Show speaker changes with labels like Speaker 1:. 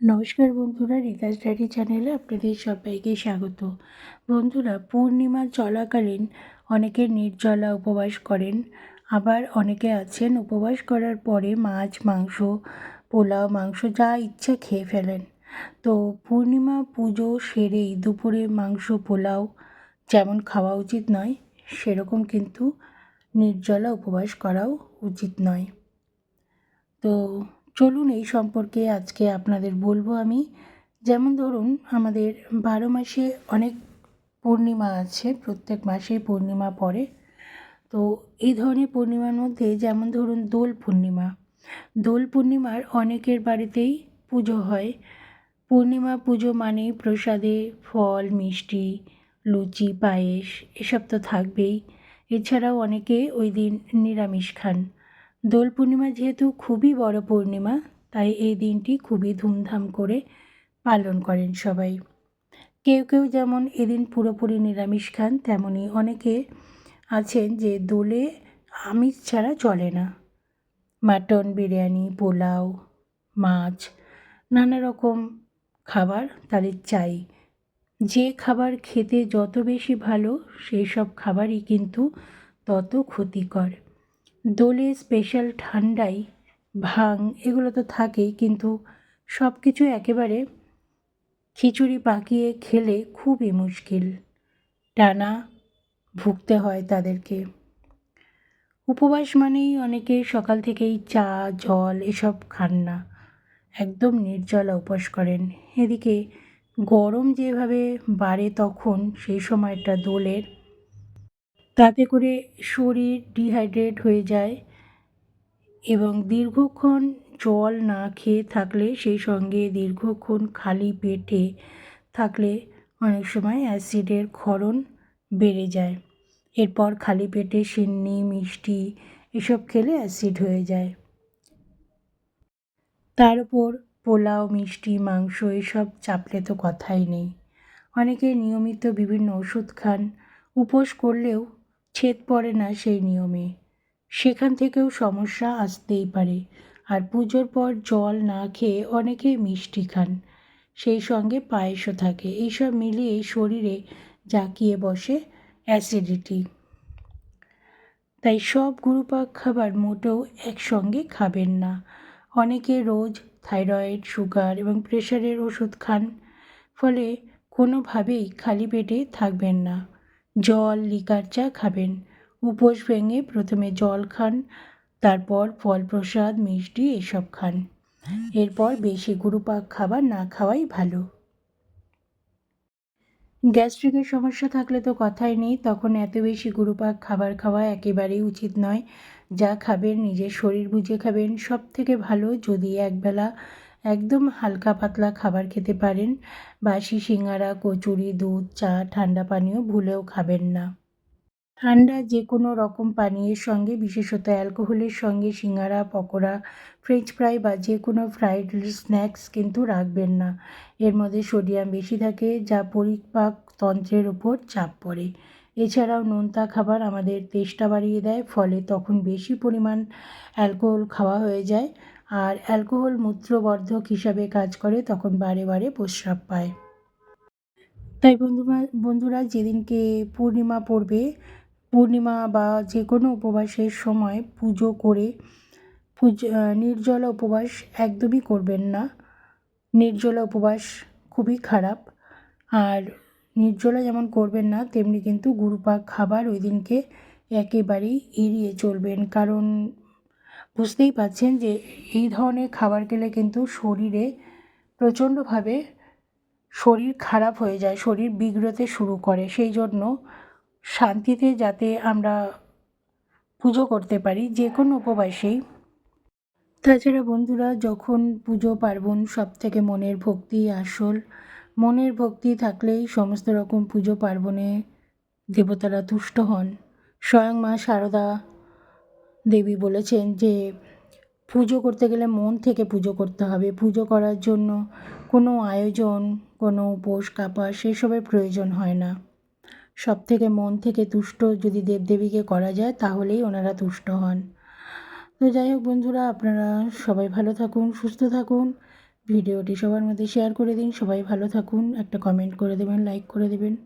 Speaker 1: নমস্কার বন্ধুরা, রিতাস ডায়েরি চ্যানেলে আপনাদের সবাইকে স্বাগত। বন্ধুরা, পূর্ণিমা চলাকালীন অনেকে নির্জলা উপবাস করেন, আবার অনেকে আছেন উপবাস করার পরে মাছ, মাংস, পোলাও, মাংস যা ইচ্ছা খেয়ে ফেলেন। তো পূর্ণিমা পুজো সেরেই দুপুরে মাংস, পোলাও যেমন খাওয়া উচিত নয়, সেরকম কিন্তু নির্জলা উপবাস করাও উচিত নয়। তো চলুন এই সম্পর্কে আজকে আপনাদের বলব আমি। যেমন ধরুন, আমাদের বারো মাসে অনেক পূর্ণিমা আছে, প্রত্যেক মাসেই পূর্ণিমা পড়ে। তো এই ধরনের পূর্ণিমার মধ্যে যেমন ধরুন, দোল পূর্ণিমা। দোল পূর্ণিমার অনেকের বাড়িতেই পুজো হয়। পূর্ণিমা পুজো মানেই প্রসাদে ফল, মিষ্টি, লুচি, পায়েস, এসব তো থাকবেই। এছাড়াও অনেকে ওই দিন নিরামিষ খান। দোল পূর্ণিমা যেহেতু খুবই বড় পূর্ণিমা, তাই এই দিনটি খুবই ধুমধাম করে পালন করেন সবাই। কেউ কেউ যেমন এদিন পুরোপুরি নিরামিষ খান তেমনই অনেকে আছেন যে দোলে আমিষ ছাড়া চলে না। মাটন, বিরিয়ানি, পোলাও, মাছ, নানা রকম খাবার তাদের চাই। যে খাবার খেতে যত বেশি ভালো, সেই সব খাবারই কিন্তু তত ক্ষতিকর। দোলে স্পেশাল ঠান্ডাই ভাং এগুলো তো থাকেই, কিন্তু সব কিছু একেবারে খিচুড়ি পাকিয়ে খেলে খুবই মুশকিল। টানা ভুগতে হয় তাদেরকে। উপবাস মানেই অনেকে সকাল থেকেই চা, জল, এসব খান না। একদম নির্জলা উপবাস করেন। এদিকে গরম যেভাবে বাড়ে তখন, সেই সময়টা দোলের তাতে করে শরীর ডিহাইড্রেট হয়ে যায় এবং দীর্ঘক্ষণ জল না খেয়ে থাকলে সেই সঙ্গে দীর্ঘক্ষণ খালি পেটে থাকলে অনেক সময় অ্যাসিডের ক্ষরণ বেড়ে যায়। এরপর খালি পেটে সিন্নি, মিষ্টি এসব খেলে অ্যাসিড হয়ে যায়। তার উপর পোলাও, মিষ্টি, মাংস এসব চাপলে তো কথাই নেই। অনেকে নিয়মিত বিভিন্ন ওষুধ খান, উপোস করলেও ছেদ পড়ে না সেই নিয়মে। সেখান থেকেও সমস্যা আসতেই পারে। আর পুজোর পর জল না খেয়ে অনেকেই মিষ্টি খান। সেই সঙ্গে পায়েসও থাকে। এইসব মিলিয়ে শরীরে জাঁকিয়ে বসে অ্যাসিডিটি। তাই সব গুরুপাক খাবার মোটেও একসঙ্গে খাবেন না। অনেকে রোজ থাইরয়েড, সুগার এবং প্রেশারের ওষুধ খান। ফলে কোনোভাবেই খালি পেটে থাকবেন না। জল লিকার চা খাবেন। উপোস ভেঙে প্রথমে জল খান, তারপর ফল প্রসাদ মিষ্টি এসব খান। এরপর বেশি গুরুপাক খাবার না খাওয়াই ভালো। গ্যাস্ট্রিকের সমস্যা থাকলে তো কথাই নেই, তখন এত বেশি গুরুপাক খাবার খাওয়া একেবারেই উচিত নয়। যা খাবেন, নিজের শরীর বুঝে খাবেন সব থেকে ভালো যদি একবেলা একদম হালকা পাতলা খাবার খেতে পারেন। বাসি সিঙ্গারা, কচুরি, দুধ, চা, ঠান্ডা পানীয় ভুলেও খাবেন না। ঠান্ডা যে কোনো রকম পানীয়ের সঙ্গে, বিশেষত অ্যালকোহলের সঙ্গে, সিঙ্গারা, পকোড়া, ফ্রেঞ্চ ফ্রাই বা যে কোনো ফ্রাইড স্ন্যাক্স কিন্তু রাখবেন না। এর মধ্যে সোডিয়াম বেশি থাকে, যা পরিপাক তন্ত্রের উপর চাপ পড়ে। এছাড়াও নোনতা খাবার আমাদের তেষ্টা বাড়িয়ে দেয়, ফলে তখন বেশি পরিমাণ অ্যালকোহল খাওয়া হয়ে যায়। আর অ্যালকোহল মূত্রবর্ধক হিসাবে কাজ করে, তখন বারে বারে প্রস্রাব পায়। তাই বন্ধুরা বন্ধুরা, যেদিনকে পূর্ণিমা পড়বে, পূর্ণিমা বা যে কোনো উপবাসের সময় পুজো করে, পুজো নির্জলা উপবাস একদমই করবেন না। নির্জলা উপবাস খুবই খারাপ। আর নির্জলা যেমন করবেন না, তেমনি কিন্তু গুরুপাক খাবার ওই দিনকে একেবারেই এড়িয়ে চলবেন। কারণ বুঝতেই পাচ্ছেন যে এই ধরনের খাবার খেলে কিন্তু শরীরে প্রচণ্ডভাবে শরীর খারাপ হয়ে যায়, শরীর বিগড়তে শুরু করে। সেই জন্য শান্তিতে যাতে আমরা পুজো করতে পারি, যে কোনো উপবাসেই। তাছাড়া বন্ধুরা, যখন পুজো পার্বণ সব থেকে মনের ভক্তি আসল, মনের ভক্তি থাকলেই সমস্ত রকম পুজো পার্বণে দেবতারা তুষ্ট হন। স্বয়ং মা শারদা দেবী বলেছেন যে পুজো করতে গেলে মন থেকে পুজো করতে হবে। পুজো করার জন্য কোনো আয়োজন, কোনো উপোস, কাপাস সেসবের প্রয়োজন হয় না। সব থেকে মন থেকে তুষ্ট যদি দেবদেবীকে করা যায়, তাহলেই ওনারা তুষ্ট হন। তো যাই হোক বন্ধুরা, আপনারা সবাই ভালো থাকুন, সুস্থ থাকুন। ভিডিওটি সবার মধ্যে শেয়ার করে দিন, সবাই ভালো থাকুন। একটা কমেন্ট করে দেবেন লাইক করে দেবেন।